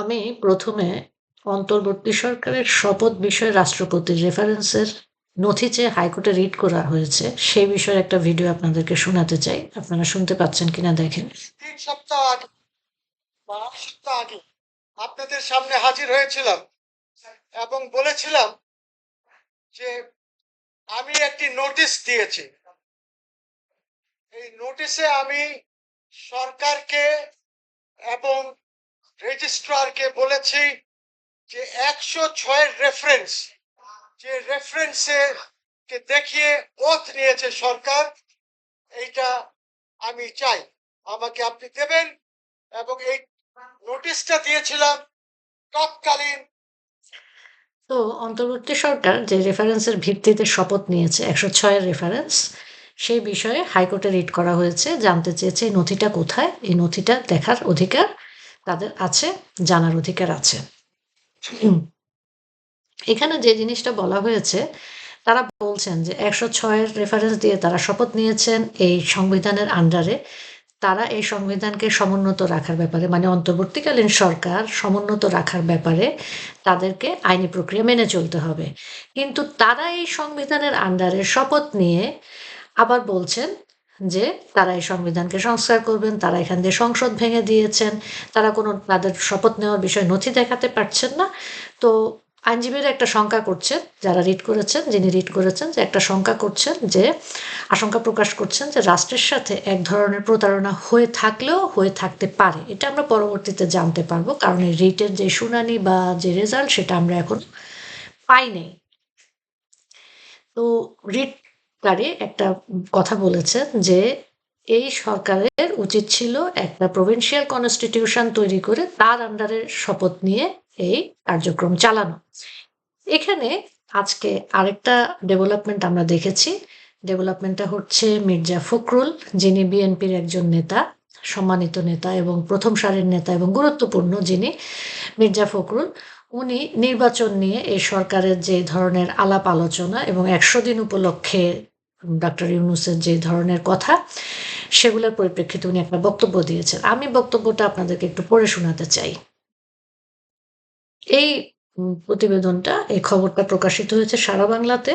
আমি প্রথমে অন্তর্বর্তী সরকারের শপথ বিষয়ে রাষ্ট্রপতির রেফারেন্সের নথি চেয়ে হাইকোর্টে রিড করা হয়েছে, সেই বিষয়ে একটা ভিডিও আপনাদেরকে শোনাতে চাই। আপনারা শুনতে পাচ্ছেন কিনা দেখেন। তিন সপ্তাহ আগে সপ্তাহ আগে আপনাদের সামনে হাজির হয়েছিলাম এবং বলেছিলাম যে আমি একটি নোটিশ দিয়েছি। এই নোটিশে আমি সরকারকে এবং রেজিস্ট্রারকে বলেছি যে একশো ছয়ের রেফারেন্স যে রেফারেন্সে কে দেখিয়ে ওথ নিয়েছে সরকার, এইটা আমি চাই। আমাকে আপনি দেবেন এবং এই নোটিশটা দিয়েছিলাম তৎকালীন। তো অন্তর্বর্তী সরকার যে রেফারেন্সের ভিত্তিতে শপথ নিয়েছে, একশো ছয়ের রেফারেন্স সেই বিষয়ে হাইকোর্টে রিট করা হয়েছে, জানতে চেয়েছে এই নথিটা কোথায়, এই নথিটা দেখার অধিকার। তাদের আছে, জানার অধিকার আছে। এখানে যে জিনিসটা বলা হয়েছে, তারা বলছেন যে একশো ছয়ের রেফারেন্স দিয়ে তারা শপথ নিয়েছেন এই সংবিধানের আন্ডারে তারা এই সংবিধানকে সমুন্নত রাখার ব্যাপারে মানে অন্তর্বর্তীকালীন সরকার সমুন্নত রাখার ব্যাপারে তাদেরকে আইনি প্রক্রিয়া মেনে চলতে হবে। কিন্তু তারা এই সংবিধানের আন্ডারে শপথ নিয়ে আবার বলছেন যে তারা এই সংবিধানকে সংস্কার করবেন, তারা এখান দিয়ে সংসদ ভেঙে দিয়েছেন, তারা কোনো তাদের শপথ নেওয়ার বিষয়ে নথি দেখাতে পারছেন না। তো আইনজীবীরা একটা শঙ্কা করছেন, যারা রিট করেছেন, যিনি রিট করেছেন, যে একটা শঙ্কা করছেন, যে আশঙ্কা প্রকাশ করছেন যে রাষ্ট্রের সাথে এক ধরনের প্রতারণা হয়ে থাকলেও হয়ে থাকতে পারে। এটা আমরা পরবর্তীতে জানতে পারব, কারণ এই রিটের যে শুনানি বা যে রেজাল্ট, সেটা আমরা এখন পাই নাই তো রিটকারী একটা কথা বলেছেন যে এই সরকারের উচিত ছিল একটা প্রভিন্সিয়াল কনস্টিটিউশন তৈরি করে তার আন্ডারে শপথ নিয়ে এই কার্যক্রম চালানো। এখানে আজকে আরেকটা ডেভেলপমেন্ট আমরা দেখেছি। ডেভেলপমেন্টটা হচ্ছে মির্জা ফখরুল, যিনি বিএনপির একজন নেতা, সম্মানিত নেতা এবং প্রথম সারির নেতা এবং গুরুত্বপূর্ণ যিনি মির্জা ফখরুল। উনি নির্বাচন নিয়ে এই সরকারের যে ধরনের আলাপ আলোচনা এবং একশো দিন উপলক্ষে ডক্টর ইউনুসের যে ধরনের কথা, সেগুলোর পরিপ্রেক্ষিতে উনি একটা বক্তব্য দিয়েছেন। আমি বক্তব্যটা আপনাদেরকে একটু পড়ে শোনাতে চাই। এই প্রতিবেদনটা, এই খবরটা প্রকাশিত হয়েছে সারা বাংলাতে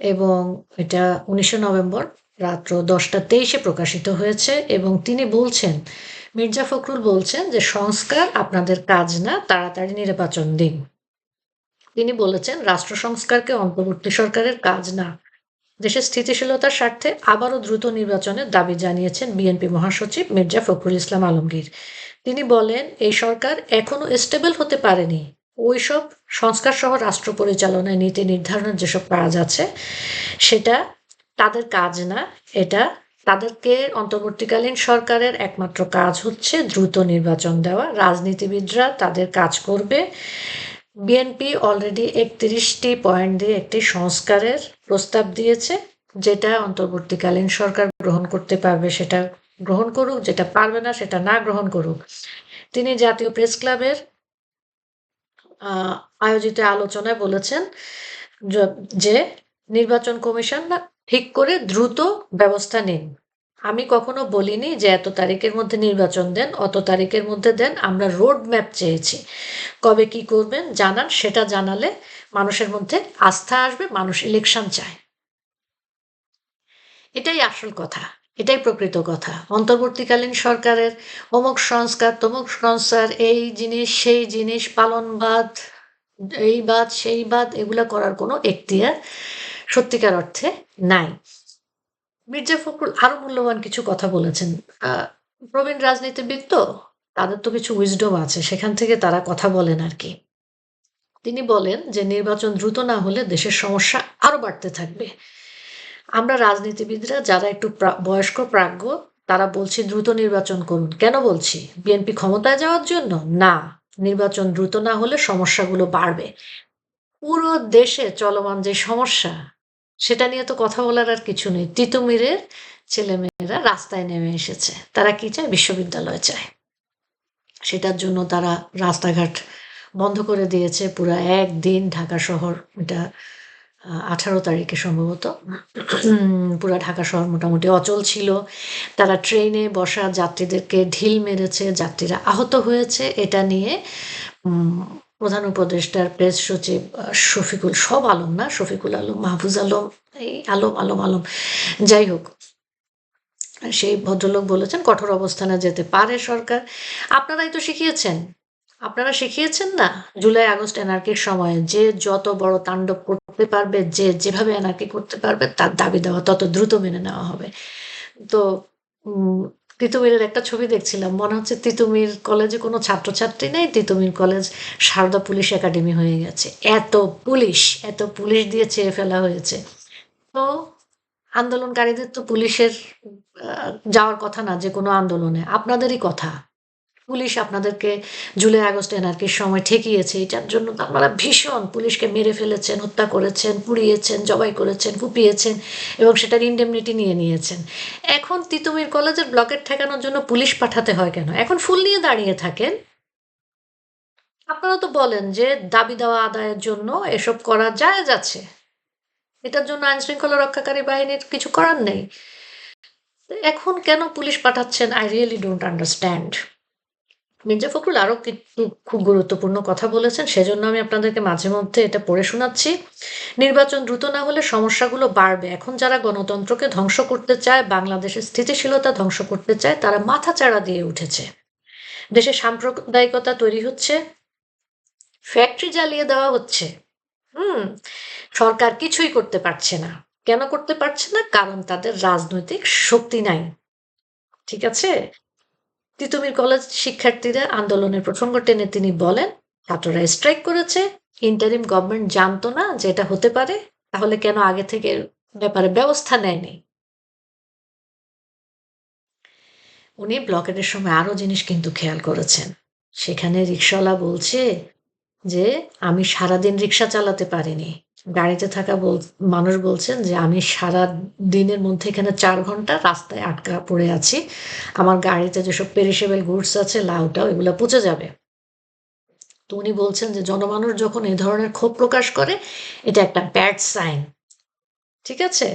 এবং এটা উনিশে নভেম্বর রাত্র দশটা তেইশে প্রকাশিত হয়েছে এবং তিনি বলছেন, মির্জা ফখরুল বলছেন যে সংস্কার আপনাদের কাজ না, তাড়াতাড়ি নির্বাচন দিন। তিনি বলেছেন, রাষ্ট্র সংস্কারকে অন্তর্বর্তী সরকারের কাজ না। দেশের স্থিতিশীলতার স্বার্থে আবারও দ্রুত নির্বাচনের দাবি জানিয়েছেন বিএনপি মহাসচিব মির্জা ফখরুল ইসলাম আলমগীর। তিনি বলেন, এই সরকার এখনও স্টেবল হতে পারেনি। ওইসব সংস্কার সহ রাষ্ট্র পরিচালনায় নীতি নির্ধারণের যেসব কাজ আছে, সেটা তাদের কাজ না, এটা তাদেরকে অন্তর্বর্তীকালীন সরকারের একমাত্র কাজ হচ্ছে দ্রুত নির্বাচন দেওয়া। রাজনীতিবিদরা তাদের কাজ করবে। বিএনপি অলরেডি একত্রিশটি পয়েন্ট দিয়ে একটি সংস্কারের প্রস্তাব দিয়েছে, যেটা অন্তর্বর্তীকালীন সরকার গ্রহণ করতে পারবে, সেটা গ্রহণ করুক, যেটা পারবে না, সেটা না গ্রহণ করুক। তিনি জাতীয় প্রেস ক্লাবের আয়োজিত আলোচনায় বলেছেন যে নির্বাচন কমিশন ঠিক করে দ্রুত ব্যবস্থা নিন। আমি কখনো বলিনি যে এত তারিখের মধ্যে নির্বাচন দেন, অত তারিখের মধ্যে দেন, আমরা রোড ম্যাপ চেয়েছি। কবে কি করবেন জানান, সেটা জানালে মানুষের মধ্যে আস্থা আসবে, মানুষ ইলেকশন চায়। এটাই আসল কথা, এটাই প্রকৃত কথা। অন্তর্বর্তীকালীন সরকারের, অমুক সংস্কার, তমুক সংস্কার, এই জিনিস, সেই জিনিস, পালনবাদ, এই বাদ, সেই বাদ, এগুলা করার কোনো এখতিয়ার সত্যিকার অর্থে নাই। মির্জা ফখরুল আরও মূল্যবান কিছু কথা বলেছেন। প্রবীণ রাজনীতিবিদ তো, তাদের তো কিছু উইজডম আছে, সেখান থেকে তারা কথা বলেন আর কি। তিনি বলেন যে, নির্বাচন দ্রুত না হলে দেশের সমস্যা আরও বাড়তে থাকবে। আমরা রাজনীতিবিদরা, যারা একটু বয়স্ক, প্রাজ্ঞ, তারা বলছি দ্রুত নির্বাচন করুন। কেন বলছি? বিএনপি ক্ষমতায় যাওয়ার জন্য? না, নির্বাচন দ্রুত না হলে সমস্যাগুলো বাড়বে। পুরো দেশে চলমান যে সমস্যা সেটা নিয়ে তো কথা বলার আর কিছু নেই। তিতুমিরের ছেলেমেয়েরা রাস্তায় নেমে এসেছে। তারা কি চায়? বিশ্ববিদ্যালয় চায়। সেটার জন্য তারা রাস্তাঘাট বন্ধ করে দিয়েছে পুরো একদিন ঢাকা শহর। এটা আঠারো তারিখে সম্ভবত। পুরা ঢাকা শহর মোটামুটি অচল ছিল। তারা ট্রেনে বসা যাত্রীদেরকে ঢিল মেরেছে। যাত্রীরা আহত হয়েছে। এটা নিয়ে প্রধান উপদেষ্টার প্রেস সচিব শফিকুল, সব আলম না? শফিকুল আলম, মাহফুজ আলম, এই আলম আলম আলম। যাই হোক, সেই ভদ্রলোক বলেছেন, কঠোর অবস্থানে যেতে পারে সরকার। আপনারাই তো শিখিয়েছেন। আপনারা শিখিয়েছেন না? জুলাই, আগস্ট এনার্কির সময় যে যত বড় তাণ্ডব করতে পারবে, যে যেভাবে এনার্কি করতে পারবে, তার দাবি দেওয়া তত দ্রুত মেনে নেওয়া হবে। তো তিতুমিরের একটা ছবি দেখছিলাম। মনে হচ্ছে তিতুমির কলেজে কোনো ছাত্রছাত্রী নেই, Titumir college Sarada police academy হয়ে গেছে। এত পুলিশ এত পুলিশ দিয়ে ছেড়ে ফেলা হয়েছে। তো আন্দোলনকারীদের তো পুলিশের যাওয়ার কথা না, যে কোনো আন্দোলনে। আপনাদেরই কথা। পুলিশ আপনাদেরকে জুলাই আগস্ট এনার্কির সময় ঠেকিয়েছে এটার জন্য তো আপনারা ভীষণ পুলিশকে মেরে ফেলেছেন, হত্যা করেছেন, পুড়িয়েছেন, জবাই করেছেন, কুপিয়েছেন এবং সেটার ইন্ডেমনিটি নিয়ে নিয়েছেন। এখন তিতুমির কলেজের ব্লকেট ঠেকানোর জন্য পুলিশ পাঠাতে হয় কেন? এখন ফুল নিয়ে দাঁড়িয়ে থাকেন। আপনারা তো বলেন যে দাবি দেওয়া আদায়ের জন্য এসব করা যায় যাচ্ছে। এটার জন্য আইনশৃঙ্খলা রক্ষাকারী বাহিনীর কিছু করার নেই। এখন কেন পুলিশ পাঠাচ্ছেন? I really don't understand Mirza Fakhrul আরও কিছু খুব গুরুত্বপূর্ণ কথা বলেছেন, সেজন্য আমি আপনাদেরকে মাঝে মধ্যে এটা পড়ে শোনাচ্ছি। নির্বাচন দ্রুত না হলে সমস্যাগুলো বাড়বে। এখন যারা গণতন্ত্রকে ধ্বংস করতে চায়, বাংলাদেশের স্থিতিশীলতা ধ্বংস করতে চায়, তারা মাথা চাড়া দিয়ে উঠেছে। দেশে সাম্প্রদায়িকতা তৈরি হচ্ছে, ফ্যাক্টরি জ্বালিয়ে দেওয়া হচ্ছে। হুম, সরকার কিছুই করতে পারছে না। কেন করতে পারছে না? কারণ তাদের রাজনৈতিক শক্তি নাই। ঠিক আছে? তিতুমির কলেজ শিক্ষার্থীরা আন্দোলনের প্রসঙ্গ টেনে তিনি বলেন, ছাত্ররা স্ট্রাইক করেছে ইন্টারিম গভর্নমেন্ট জানতো না যে এটা হতে পারে, তাহলে কেন আগে থেকে ব্যাপারে ব্যবস্থা নেয়নি? উনি ব্লকেটের সময় আরও জিনিস কিন্তু খেয়াল করেছেন। সেখানে রিক্সাওয়ালা বলছে যে, আমি সারাদিন রিক্সা চালাতে পারিনি গাড়িতে থাকা বল, মানুষ বলছেন যে, আমি সারা দিনের মধ্যে এখানে চার ঘণ্টা রাস্তায় আটকা পড়ে আছি। আমার গাড়িতে যেসব পেরিসেবল গুডস আছে, লাউটাও এগুলো পচে যাবে। তো উনি বলছেন যে, জনমানুষ যখন এই ধরনের ক্ষোভ প্রকাশ করে, এটা একটা ব্যাড সাইন ঠিক আছে?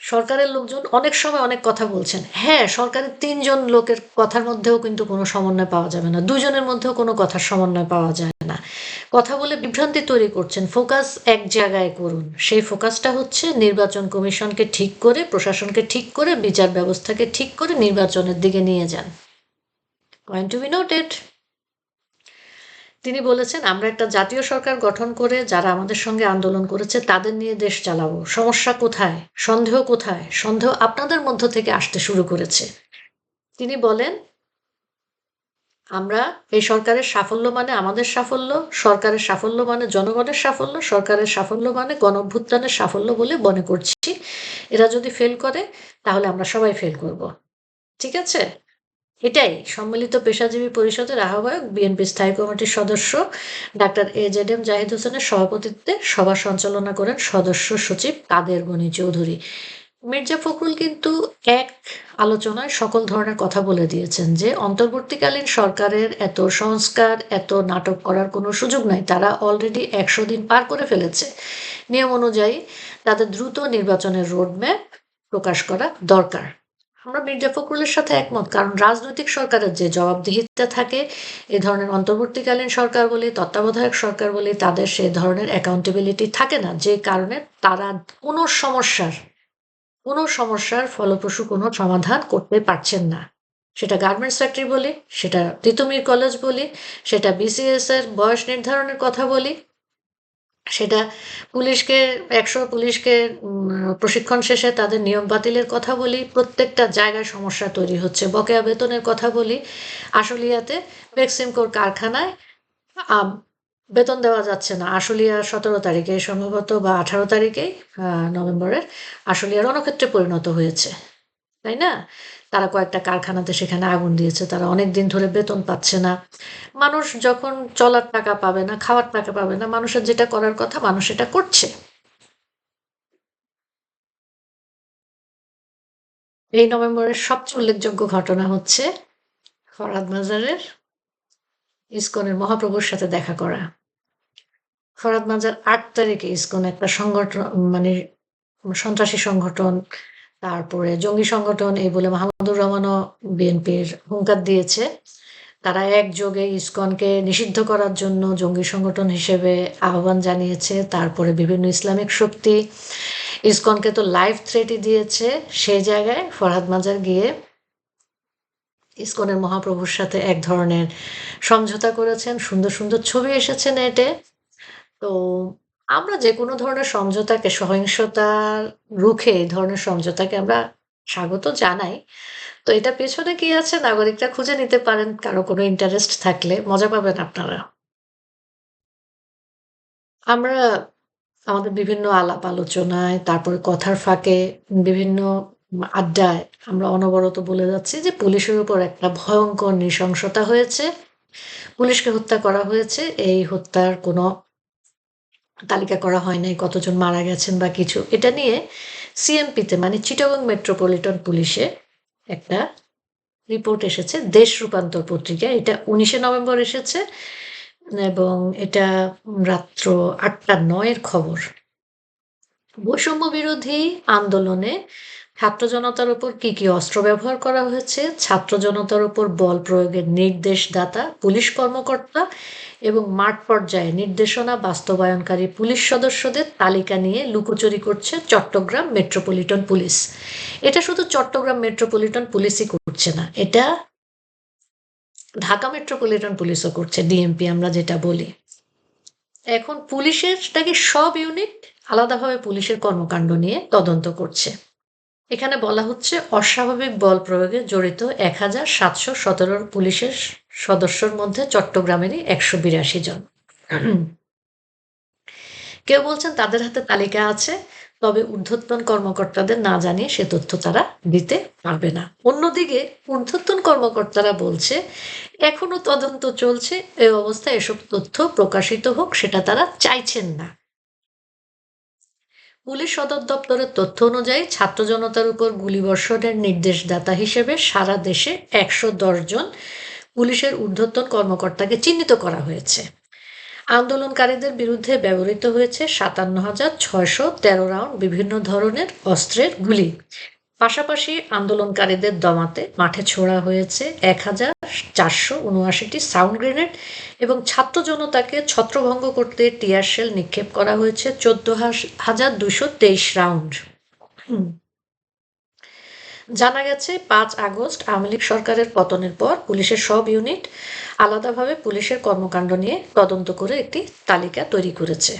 সরকারের লোকজন অনেক সময় অনেক কথা বলছেন। হ্যাঁ সরকারের তিনজন লোকের কথার মধ্যেও কিন্তু কোনো সমন্বয় পাওয়া যাবে না। দুজনের মধ্যেও কোনো কথার সমন্বয় পাওয়া যায় না। কথা বলে বিভ্রান্তি তৈরি করছেন। ফোকাস এক জায়গায় করুন। সেই ফোকাসটা হচ্ছে নির্বাচন কমিশনকে ঠিক করে, প্রশাসনকে ঠিক করে, বিচার ব্যবস্থাকে ঠিক করে নির্বাচনের দিকে নিয়ে যান। পয়েন্ট টু বি নোটেড তিনি বলেছেন, আমরা একটা জাতীয় সরকার গঠন করে যারা আমাদের সঙ্গে আন্দোলন করেছে, তাদের নিয়ে দেশ চালাবো। সমস্যা কোথায়? সন্দেহ কোথায়? সন্দেহ আপনাদের মধ্য থেকে আসতে শুরু করেছে। তিনি বলেন আমরা এই সরকারের সাফল্য মানে আমাদের সাফল্য, সরকারের সাফল্য মানে জনগণের সাফল্য, সরকারের সাফল্য মানে গণভ্যুত্থানের সাফল্য বলে মনে করছি। এরা যদি ফেল করে, তাহলে আমরা সবাই ফেল করব। ঠিক আছে? এটাই সম্মিলিত পেশাজীবী পরিষদের আহ্বায়ক, বিএনপি স্থায়ী কমিটির সদস্য, doctor A Z M Zahid হোসেনের সভাপতিত্বে সভা সঞ্চালনা করেন সদস্য সচিব কাদের গনি চৌধুরী। মির্জা ফখরুল কিন্তু এক আলোচনায় সকল ধরনের কথা বলে দিয়েছেন যে, অন্তর্বর্তীকালীন সরকারের এত সংস্কার, এত নাটক করার কোনো সুযোগ নাই। তারা অলরেডি একশো দিন পার করে ফেলেছে। নিয়ম অনুযায়ী তাদের দ্রুত নির্বাচনের রোডম্যাপ প্রকাশ করা দরকার। আমরা মির্জা ফখরুলের সাথে একমত, কারণ রাজনৈতিক সরকারের যে জবাবদিহিতা থাকে, এ ধরনের অন্তর্বর্তীকালীন সরকার বলি, তত্ত্বাবধায়ক সরকার বলি, তাদের সে ধরনের অ্যাকাউন্টেবিলিটি থাকে না, যে কারণে তারা কোনো সমস্যার কোনো সমস্যার ফলপ্রসূ কোনো সমাধান করতে পারছেন না। সেটা গার্মেন্টস ফ্যাক্টরি বলি, সেটা তিতুমির কলেজ বলি, সেটা বিসিএস এর বয়স নির্ধারণের কথা বলি, সেটা পুলিশকে, একশো পুলিশকে প্রশিক্ষণ শেষে তাদের নিয়ম বাতিলের কথা বলি, প্রত্যেকটা জায়গায় সমস্যা তৈরি হচ্ছে। বকেয়া বেতনের কথা বলি, আশুলিয়াতে বেক্সিমকোর কারখানায় বেতন দেওয়া যাচ্ছে না। আশুলিয়া সতেরো তারিখে সম্ভবত বা আঠারো তারিখেই নভেম্বরের আশুলিয়া রণক্ষেত্রে পরিণত হয়েছে। তাই না? তারা কয়েকটা কারখানাতে সেখানে আগুন দিয়েছে। তারা অনেক দিন ধরে বেতন পাচ্ছে না। মানুষ যখন চলার টাকা পাবে না, খাওয়ার টাকা পাবে না, মানুষের যেটা করার কথা মানুষ এটা করছে। এই নভেম্বরের সবচেয়ে উল্লেখযোগ্য ঘটনা হচ্ছে ফরাদ মাজারের ইসকনের মহাপ্রভুর সাথে দেখা করা। ফরহাদ মাজার আট তারিখে ইসকন একটা সংগঠন মানে সন্ত্রাসী সংগঠন, তারপরে জঙ্গি সংগঠন, এই বলে মাহমুদুর রহমানও বিএনপির হুঙ্কার দিয়েছে। তারা একযোগে ইসকনকে নিষিদ্ধ করার জন্য জঙ্গি সংগঠন হিসেবে আহ্বান জানিয়েছে, তারপরে বিভিন্ন ইসলামিক শক্তি ইসকনকে তো লাইভ থ্রেটই দিয়েছে। সেই জায়গায় ফরহাদ মাজার গিয়ে ইসকনের মহাপ্রভুর সাথে এক ধরনের সমঝোতা করেছেন, সুন্দর সুন্দর ছবি এসেছে নেটে। তো আমরা যে কোনো ধরনের সমঝোতাকে সহিংসতার রুখে এই ধরনের সমঝোতাকে আমরা স্বাগত জানাই। তো এটা পেছনে কি আছে? নাগরিকরা খুঁজে নিতে পারেন, কারও কোনো ইন্টারেস্ট থাকলে। মজা পাবেন আপনারা। আমরা আমাদের বিভিন্ন আলাপ আলোচনায়, তারপরে কথার ফাঁকে, বিভিন্ন আড্ডায় আমরা অনবরত বলে যাচ্ছি যে পুলিশের উপর একটা ভয়ঙ্কর নৃশংসতা হয়েছে। পুলিশকে হত্যা করা হয়েছে। এই হত্যার কোনো তালিকা করা হয় নাই কতজন মারা গেছেন বা কিছু। এটা নিয়ে সিএমপিতে মানে চিটাগং মেট্রোপলিটন পুলিশে একটা রিপোর্ট এসেছে, দেশ রূপান্তর পত্রিকা। এটা উনিশে নভেম্বর এসেছে এবং এটা রাত্র আটটা নয়ের খবর। বৈষম্য বিরোধী আন্দোলনে ছাত্র জনতার উপর কি কি অস্ত্র ব্যবহার করা হয়েছে ছাত্র জনতার উপর বল প্রয়োগের নির্দেশদাতা, পুলিশ কর্মকর্তা এবং মাঠ পর্যায়ে নির্দেশনা বাস্তবায়নকারী পুলিশ সদস্যদের তালিকা নিয়ে লুকোচুরি করছে চট্টগ্রাম মেট্রোপলিটন পুলিশ। এটা শুধু চট্টগ্রাম মেট্রোপলিটন পুলিশই করছে না, এটা ঢাকা মেট্রোপলিটন পুলিশও করছে ডিএমপি আমরা যেটা বলি। এখন পুলিশের সব ইউনিট আলাদাভাবে পুলিশের কর্মকাণ্ড নিয়ে তদন্ত করছে? এখানে বলা হচ্ছে অস্বাভাবিক বল প্রয়োগে জড়িত এক হাজার সাতশো সতেরো পুলিশের সদস্যর মধ্যে চট্টগ্রামেরই একশো বিরাশি জন। কেউ বলছেন তাদের হাতে তালিকা আছে, তবে ঊর্ধ্বতন কর্মকর্তাদের না জানিয়ে সে তথ্য তারা দিতে পারবে না। অন্যদিকে ঊর্ধ্বতন কর্মকর্তারা বলছে, এখনও তদন্ত চলছে এই অবস্থায় এসব তথ্য প্রকাশিত হোক, সেটা তারা চাইছেন না। পুলিশ সদর দপ্তরের তথ্য অনুযায়ী ছাত্র জনতার উপর গুলিবর্ষণের নির্দেশদাতা হিসেবে সারা দেশে একশো দশ জন পুলিশের ঊর্ধ্বতন কর্মকর্তাকে চিহ্নিত করা হয়েছে। আন্দোলনকারীদের বিরুদ্ধে ব্যবহৃত হয়েছে সাতান্ন হাজার ছয়শো তেরো রাউন্ড বিভিন্ন ধরনের অস্ত্রের গুলি। পাশাপাশি আন্দোলনকারীদের দমাতে মাঠে ছোড়া হয়েছে এক হাজার চারশো উনআশিটি সাউন্ড গ্রেনেড এবং ছাত্র জনতাকে ছত্রভঙ্গ করতে টিয়ার শেল নিক্ষেপ করা হয়েছে চোদ্দ হাজার দুশো তেইশ রাউন্ড। জানা গেছে, পাঁচ আগস্ট আওয়ামী লীগ সরকারের পতনের পর পুলিশের সব ইউনিট আলাদাভাবে পুলিশের কর্মকাণ্ড নিয়ে তদন্ত করে একটি তালিকা তৈরি করেছে।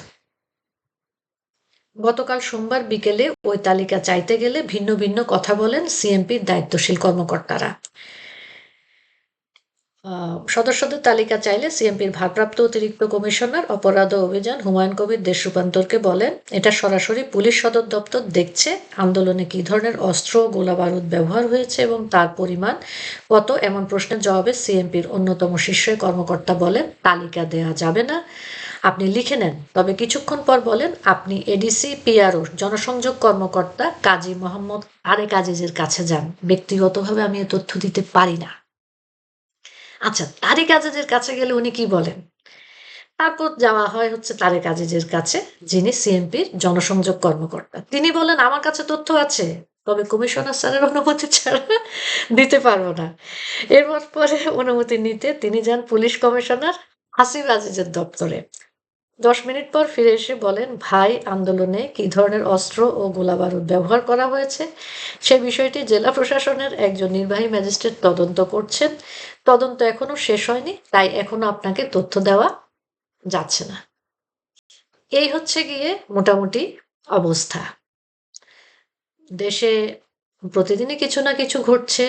গতকাল সোমবার বিকেলে ওই তালিকা চাইতে গেলে ভিন্ন ভিন্ন কথা বলেন সিএমপির দায়িত্বশীল কর্মকর্তারা। সদস্যদের তালিকা চাইলে সিএমপির ভারপ্রাপ্ত অতিরিক্ত কমিশনার, অপরাধ অভিযান হুমায়ুন কবির দেশ রূপান্তরকে বলেন, এটা সরাসরি পুলিশ সদর দপ্তর দেখছে আন্দোলনে কী ধরনের অস্ত্র গোলা বারুদ ব্যবহার হয়েছে এবং তার পরিমাণ কত এমন প্রশ্নের জবাবে সিএমপির অন্যতম শীর্ষ কর্মকর্তা বলেন, তালিকা দেয়া যাবে না। আপনি লিখে নেন। তবে কিছুক্ষণ পর বলেন, আপনি এডিসি পিআরও জনসংযোগ কর্মকর্তা কাজী মোহাম্মদ আরেক আজিজের কাছে যান। ব্যক্তিগতভাবে আমি এ তথ্য দিতে পারি না। আচ্ছা তারেক আজিজের কাছে গেলে উনি কি বলেন? তারপর যাওয়া হয় হচ্ছে তারেক আজিজের কাছে, যিনি সিএমপির জনসংযোগ কর্মকর্তা। তিনি বলেন, আমার কাছে তথ্য আছে, তবে কমিশনার স্যারের অনুমতি ছাড়া দিতে পারব না। এরপর পরে অনুমতি নিতে তিনি যান পুলিশ কমিশনার হাসিব আজিজের দপ্তরে। দশ মিনিট পর ফিরে এসে বলেন, ভাই, আন্দোলনে কী ধরনের অস্ত্র ও গোলাবারুদ ব্যবহার করা হয়েছে? সে বিষয়টি জেলা প্রশাসনের একজন নির্বাহী ম্যাজিস্ট্রেট তদন্ত করছেন। তদন্ত এখনও শেষ হয়নি, তাই এখনও আপনাকে তথ্য দেওয়া যাচ্ছে না। এই হচ্ছে গিয়ে মোটামুটি অবস্থা। দেশে প্রতিদিনই কিছু না কিছু ঘটছে।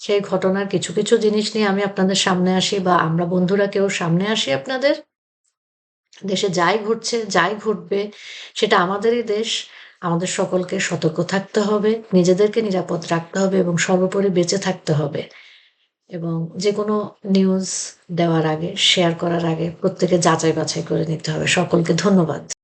সেই ঘটনার কিছু কিছু জিনিস নিয়ে আমি আপনাদের সামনে আসি বা আমরা বন্ধুরা কেউ সামনে আসি আপনাদের। দেশে যাই ঘটছে যাই ঘটবে সেটা আমাদেরই দেশ। আমাদের সকলকে সতর্ক থাকতে হবে, নিজেদেরকে নিরাপদ রাখতে হবে এবং সর্বোপরি বেঁচে থাকতে হবে। এবং যে কোনো নিউজ দেওয়ার আগে শেয়ার করার আগে প্রত্যেকে যাচাই বাছাই করে নিতে হবে। সকলকে ধন্যবাদ।